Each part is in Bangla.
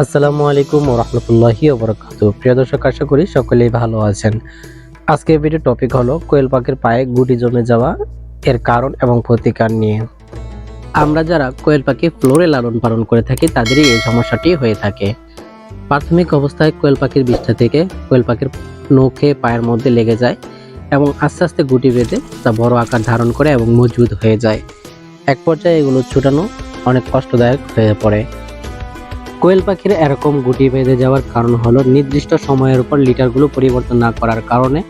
আসসালামু আলাইকুম রহমতুল্লাহি ওবরাকাত প্রিয় দর্শক, আশা করি সকলেই ভালো আছেন। আজকের ভিডিও টপিক হলো কোয়েল পাখির পায়ে গুটি জমে যাওয়া এর কারণ এবং প্রতিকার নিয়ে। আমরা যারা কোয়েল পাখি ফ্লোরে লালন পালন করে থাকি, তাদেরই এই সমস্যাটি হয়ে থাকে। প্রাথমিক অবস্থায় কোয়েল পাখির বিষ্ঠা থেকে কোয়েল পাখির নখে পায়ের মধ্যে লেগে যায় এবং আস্তে আস্তে গুটি বেঁধে তা বড় আকার ধারণ করে এবং মজবুত হয়ে যায়। এক পর্যায়ে এগুলো ছুটানো অনেক কষ্টদায়ক হয়ে পড়ে। কোয়েল পাখির এরকম গুটি বেঁধে যাওয়ার কারণ হলো নির্দিষ্ট সময়ের উপর লিটারগুলো পরিবর্তন না করার কারণে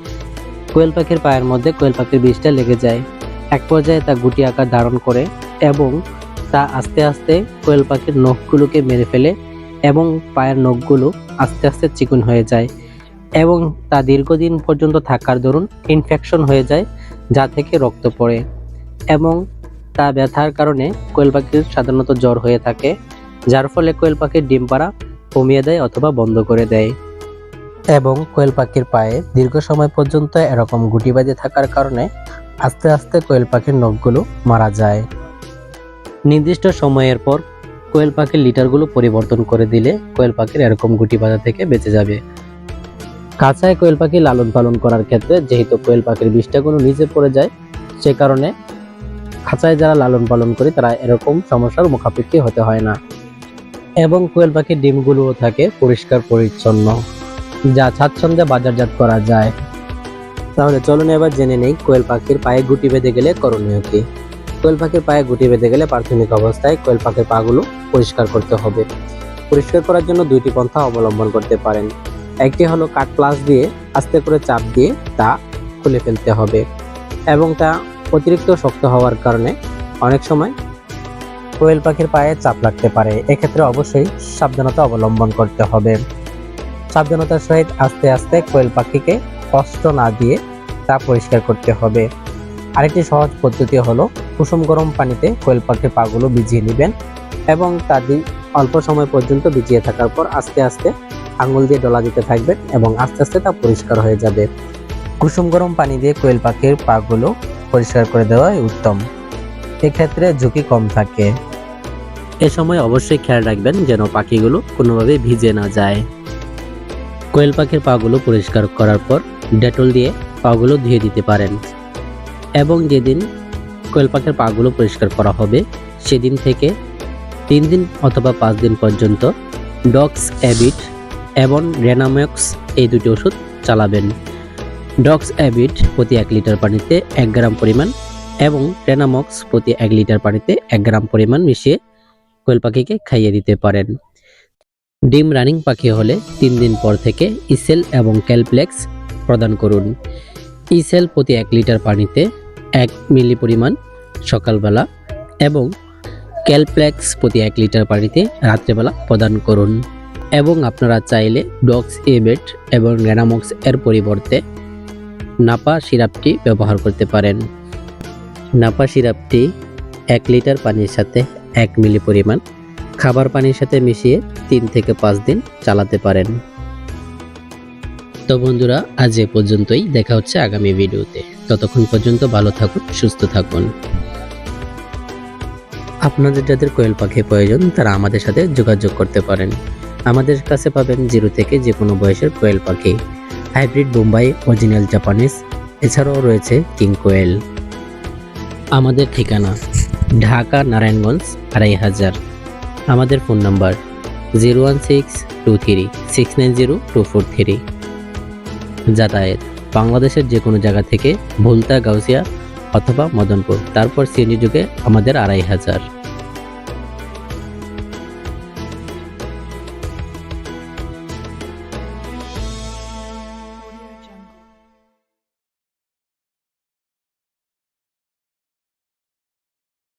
কোয়েল পাখির পায়ের মধ্যে কোয়েল পাখির বীজটা লেগে যায়। এক পর্যায়ে তা গুটি আকার ধারণ করে এবং তা আস্তে আস্তে কোয়েল পাখির নখগুলোকে মেরে ফেলে এবং পায়ের নখগুলো আস্তে আস্তে চিকন হয়ে যায় এবং তা দীর্ঘদিন পর্যন্ত থাকার দরুন ইনফেকশন হয়ে যায়, যা থেকে রক্ত পড়ে এবং তা ব্যথার কারণে কোয়েল পাখির সাধারণত জ্বর হয়ে থাকে। যার ফলে কোয়েল পাখির ডিম পাড়া কমিয়ে দেয় অথবা বন্ধ করে দেয়। এবং কোয়েল পাখির পায়ে দীর্ঘ সময় পর্যন্ত এরকম গুটি বাজে থাকার কারণে আস্তে আস্তে কোয়েল পাখির নখগুলো মারা যায়। নির্দিষ্ট সময়ের পর কোয়েল পাখির লিটারগুলো পরিবর্তন করে দিলে কোয়েল পাখির এরকম গুটি বাজা থেকে বেঁচে যাবে। কাঁচায় কোয়েল পাখি লালন পালন করার ক্ষেত্রে যেহেতু কোয়েল পাখির বিষটাগুলো নিচে পড়ে যায় সে কারণে খাঁচায় যারা লালন পালন করে তারা এরকম সমস্যার মুখাপেক্ষি হতে হয় না। এবং কোয়েল পাখির ডিমগুলোও থাকে পরিষ্কার, পরিচ্ছন্ন, যা স্বাচ্ছন্দ্যে বাজারজাত করা যায়। তাহলে চলুন এবার জেনে নেই কোয়েল পাখির পায়ে গুটি বেঁধে গেলে করণীয় কি। কোয়েল পাখির পায়ে গুটি বেঁধে গেলে প্রাথমিক অবস্থায় কোয়েল পাখির পাগুলো পরিষ্কার করতে হবে। পরিষ্কার করার জন্য দুইটি পন্থা অবলম্বন করতে পারেন। একটি হলো কাঠ প্লাস দিয়ে আস্তে করে চাপ দিয়ে তা খুলে ফেলতে হবে। এবং তা অতিরিক্ত শক্ত হওয়ার কারণে অনেক সময় কোয়েল পাখির পায়ে চাপ লাগতে পারে, এক্ষেত্রে অবশ্যই সাবধানতা অবলম্বন করতে হবে। সাবধানতার সহিত আস্তে আস্তে কোয়েল পাখিকে কষ্ট না দিয়ে তা পরিষ্কার করতে হবে। আরেকটি সহজ পদ্ধতি হলো, কুসুম গরম পানিতে কোয়েল পাখির পাগুলো ভিজিয়ে নেবেন এবং তা অল্প সময় পর্যন্ত ভিজিয়ে থাকার পর আস্তে আস্তে আঙুল দিয়ে ডলা দিতে থাকবেন এবং আস্তে আস্তে তা পরিষ্কার হয়ে যাবে। কুসুম গরম পানি দিয়ে কোয়েল পাখির পাগুলো পরিষ্কার করে দেওয়াই উত্তম। এক্ষেত্রে ঝুঁকি কম থাকে। এ সময় অবশ্যই খেয়াল রাখবেন যেন পাখিগুলো কোনোভাবে ভিজে না যায়। কোয়েল পাখির পাগুলো পরিষ্কার করার পর ডেটল দিয়ে পাগুলো ধুয়ে দিতে পারেন। এবং যেদিন কোয়েল পাখির পাগুলো পরিষ্কার করা হবে, সেদিন থেকে তিন দিন অথবা পাঁচ দিন পর্যন্ত ডক্স অ্যাবিট এবং রেনামক্স এই দুটি ওষুধ চালাবেন। ডক্স অ্যাবিট প্রতি এক লিটার পানিতে এক গ্রাম পরিমাণ এবং রেনামক্স প্রতি এক লিটার পানিতে এক গ্রাম পরিমাণ মিশিয়ে কোয়েল পাখিকে খাইয়ে দিতে পারেন। ডিম রানিং পাখি হলে তিন দিন পর থেকে ইসেল এবং ক্যালপ্লেক্স প্রদান করুন। ইসেল প্রতি এক লিটার পানিতে এক মিলি পরিমাণ সকালবেলা এবং ক্যালপ্লেক্স প্রতি এক লিটার পানিতে রাত্রেবেলা প্রদান করুন। এবং আপনারা চাইলে ডক্স এবেট এবং রেনামক্স এর পরিবর্তে নাপা সিরাপটি ব্যবহার করতে পারেন। নাপা সিরাপটি এক লিটার পানির সাথে এক মিলি পরিমাণ খাবার পানির সাথে মিশিয়ে তিন থেকে পাঁচ দিন চালাতে পারেন। তো বন্ধুরা, আজ এ পর্যন্তই। দেখা হচ্ছে আগামী ভিডিওতে। ততক্ষণ পর্যন্ত ভালো থাকুন, সুস্থ থাকুন। আপনাদের যাদের কোয়েল পাখি প্রয়োজন, তারা আমাদের সাথে যোগাযোগ করতে পারেন। আমাদের কাছে পাবেন জিরো থেকে যে কোনো বয়সের কোয়েল পাখি। হাইব্রিড বোম্বাই অরিজিনাল জাপানিজ, এছাড়াও রয়েছে কিং কোয়েল। আমাদের ঠিকানা ঢাকা নারায়ণগঞ্জ আড়াই হাজার। আমাদের phone number zero one six two three six nine zero two four three. যাতায়াত বাংলাদেশের যে কোনো জায়গা থেকে ভুলতা গাউসিয়া অথবা মদনপুর, তারপর সিএনজি যুগে আমাদের আড়াই হাজার।